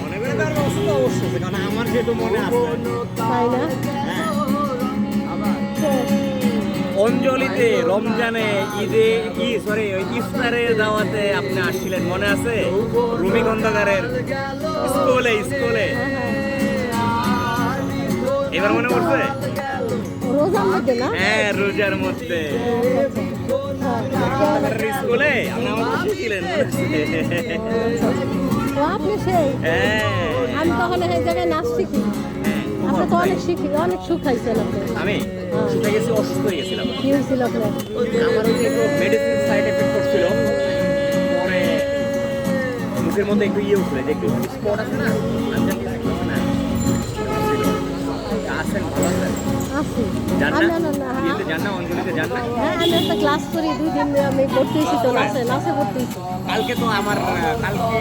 মনে করে তার অবশ্যই কারণ আমার যেহেতু মনে আছে তাই না হ্যাঁ অঞ্জলিতে রমজানে ঈদে ই সরি ওই ইফতারের দাওয়াতে আপনি আসছিলেন মনে আছে? রুমি খন্দকারের স্কুলে স্কুলে। হ্যাঁ, হ্যাঁ। এবার মনে পড়ছে? রোজার মধ্যে না? হ্যাঁ রোজার মধ্যে। স্কুলে? আপনি আমার পাশে ছিলেন আপনি সেই? হ্যাঁ। আমি তখন এই জায়গায় নাচ শিখি। হ্যাঁ আপনি তো অনেক শিখি অনেক সুখ খাইছেন আপনি। আমি? শুনে গেছি অসুস্থ হয়ে গেছিলাম। কি হয়েছিল আপনার? আমার ওই যে একটু মেডিসিন সাইড এফেক্ট করছিল। পরে মুখের মধ্যে একটু ইয়ে উঠলে যে একটু স্পট আছে না আনজানি আছে না। আছেন ভালো আছেন আছি। না না না হ্যাঁ আমি একটা ক্লাস করি দুই দিন আমি তো নাচে নাচে কালকে তো আমার কালকে